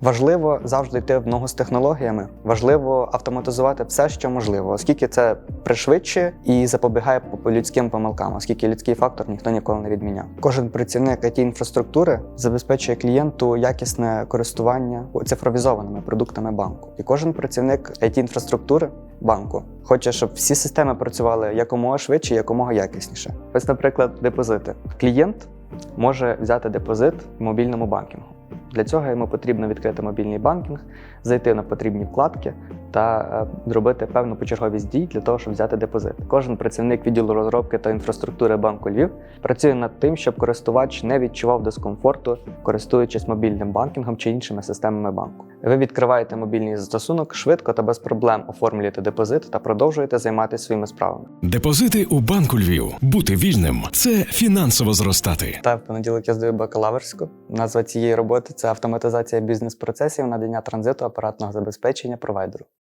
Важливо завжди йти в ногу з технологіями. Важливо автоматизувати все, що можливо, оскільки це пришвидшує і запобігає по- людським помилкам, оскільки людський фактор ніхто ніколи не відміняв. Кожен працівник it інфраструктури забезпечує клієнту якісне користування цифровізованими продуктами банку. І кожен працівник it інфраструктури банку хоче, щоб всі системи працювали якомога швидше, якомога якісніше. Ось, наприклад, депозити. Клієнт може взяти депозит в мобільному банкінгу. Для цього йому потрібно відкрити мобільний банкінг, зайти на потрібні вкладки та е, зробити певну почерговість дій для того, щоб взяти депозит. Кожен працівник відділу розробки та інфраструктури банку Львів працює над тим, щоб користувач не відчував дискомфорту, користуючись мобільним банкінгом чи іншими системами банку. Ви відкриваєте мобільний застосунок швидко та без проблем оформлюєте депозит та продовжуєте займатися своїми справами. Депозити у банку Львів. Бути вільним це фінансово зростати. Та в понеділок я здаю бакалаврську. Назва цієї роботи це автоматизація бізнес-процесів надання транзиту апаратного забезпечення провайдеру.